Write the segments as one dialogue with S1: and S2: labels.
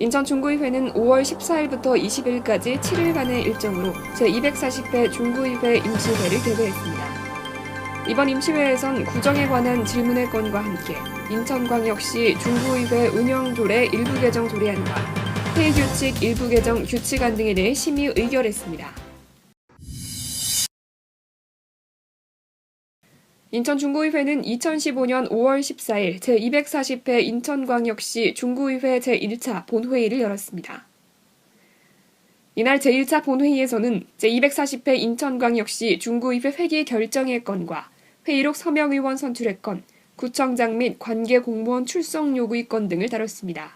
S1: 인천 중구의회는 5월 14일부터 20일까지 7일간의 일정으로 제240회 중구의회 임시회를 개회했습니다. 이번 임시회에선 구정에 관한 질문의 건과 함께 인천광역시 중구의회 운영조례 일부 개정 조례안과 회의규칙 일부 개정 규칙안 등에 대해 심의 의결했습니다. 인천 중구의회는 2015년 5월 14일 제240회 인천광역시 중구의회 제1차 본회의를 열었습니다. 이날 제1차 본회의에서는 제240회 인천광역시 중구의회 회기 결정의 건과 회의록 서명 의원 선출의 건, 구청장 및 관계 공무원 출석 요구의 건 등을 다뤘습니다.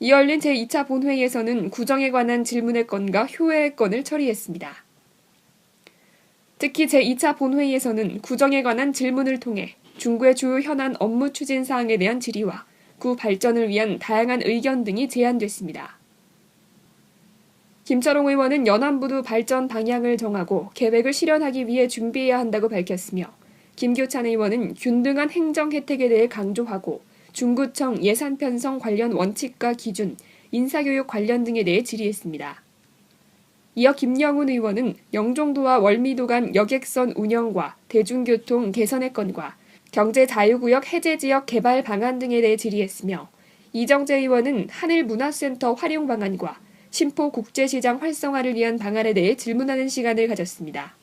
S1: 이 열린 제2차 본회의에서는 구정에 관한 질문의 건과 효회의 건을 처리했습니다. 특히 제2차 본회의에서는 구정에 관한 질문을 통해 중구의 주요 현안 업무 추진 사항에 대한 질의와 구 발전을 위한 다양한 의견 등이 제안됐습니다. 김철홍 의원은 연안부두 발전 방향을 정하고 계획을 실현하기 위해 준비해야 한다고 밝혔으며 김교찬 의원은 균등한 행정 혜택에 대해 강조하고 중구청 예산 편성 관련 원칙과 기준, 인사교육 관련 등에 대해 질의했습니다. 이어 김영훈 의원은 영종도와 월미도 간 여객선 운영과 대중교통 개선의 건과 경제 자유구역 해제 지역 개발 방안 등에 대해 질의했으며 이정재 의원은 하늘문화센터 활용 방안과 심포 국제시장 활성화를 위한 방안에 대해 질문하는 시간을 가졌습니다.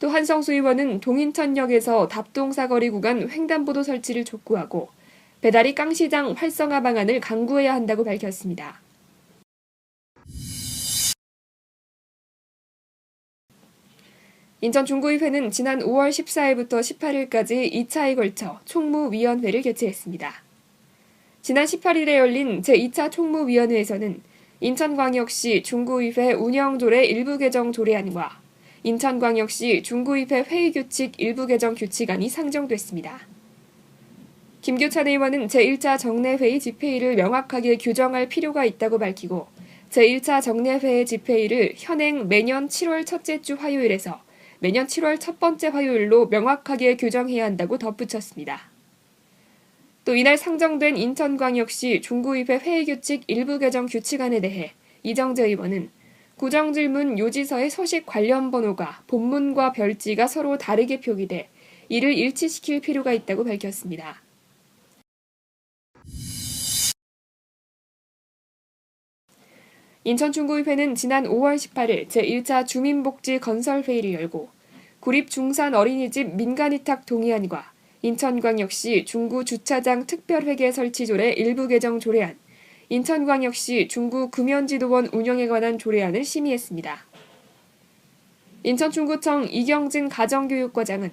S1: 또 한성수 의원은 동인천역에서 답동사거리 구간 횡단보도 설치를 촉구하고 배다리 깡시장 활성화 방안을 강구해야 한다고 밝혔습니다. 인천 중구의회는 지난 5월 14일부터 18일까지 2차에 걸쳐 총무위원회를 개최했습니다. 지난 18일에 열린 제2차 총무위원회에서는 인천광역시 중구의회 운영조례 일부 개정 조례안과 인천광역시 중구의회 회의규칙 일부 개정 규칙안이 상정됐습니다. 김교찬 의원은 제1차 정례회의 집회일을 명확하게 규정할 필요가 있다고 밝히고 제1차 정례회의 집회일을 현행 매년 7월 첫째 주 화요일에서 매년 7월 첫 번째 화요일로 명확하게 규정해야 한다고 덧붙였습니다. 또 이날 상정된 인천광역시 중구의회 회의규칙 일부 개정 규칙안에 대해 이정재 의원은 구정질문 요지서의 서식 관련 번호가 본문과 별지가 서로 다르게 표기돼 이를 일치시킬 필요가 있다고 밝혔습니다. 인천 중구의회는 지난 5월 18일 제1차 주민복지 건설회의를 열고 구립 중산 어린이집 민간위탁 동의안과 인천광역시 중구 주차장 특별회계 설치조례 일부 개정 조례안, 인천광역시 중구 금연지도원 운영에 관한 조례안을 심의했습니다. 인천 중구청 이경진 가정교육과장은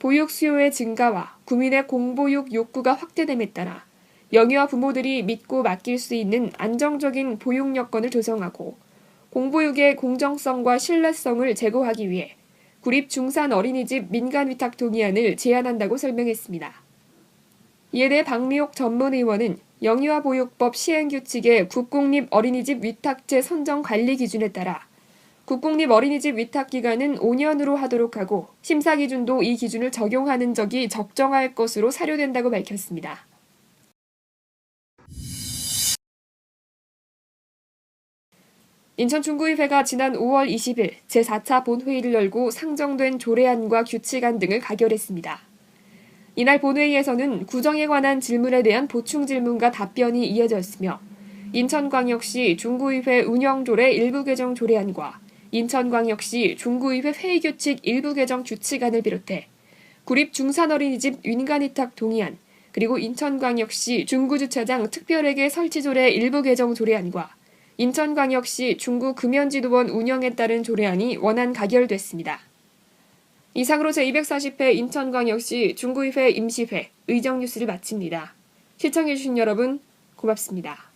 S1: 보육 수요의 증가와 구민의 공보육 욕구가 확대됨에 따라 영유아 부모들이 믿고 맡길 수 있는 안정적인 보육 여건을 조성하고 공보육의 공정성과 신뢰성을 제고하기 위해 구립 중산 어린이집 민간 위탁 동의안을 제안한다고 설명했습니다. 이에 대해 박미옥 전문의원은 영유아 보육법 시행 규칙의 국공립 어린이집 위탁제 선정 관리 기준에 따라 국공립 어린이집 위탁 기간은 5년으로 하도록 하고 심사 기준도 이 기준을 적용하는 적이 적정할 것으로 사료된다고 밝혔습니다. 인천 중구의회가 지난 5월 20일 제4차 본회의를 열고 상정된 조례안과 규칙안 등을 가결했습니다. 이날 본회의에서는 구정에 관한 질문에 대한 보충 질문과 답변이 이어졌으며 인천광역시 중구의회 운영조례 일부 개정 조례안과 인천광역시 중구의회 회의규칙 일부 개정 규칙안을 비롯해 구립 중산어린이집 윤간위탁 동의안 그리고 인천광역시 중구주차장 특별회계 설치조례 일부 개정 조례안과 인천광역시 중구 금연지도원 운영에 따른 조례안이 원안 가결됐습니다. 이상으로 제240회 인천광역시 중구의회 임시회 의정뉴스를 마칩니다. 시청해주신 여러분 고맙습니다.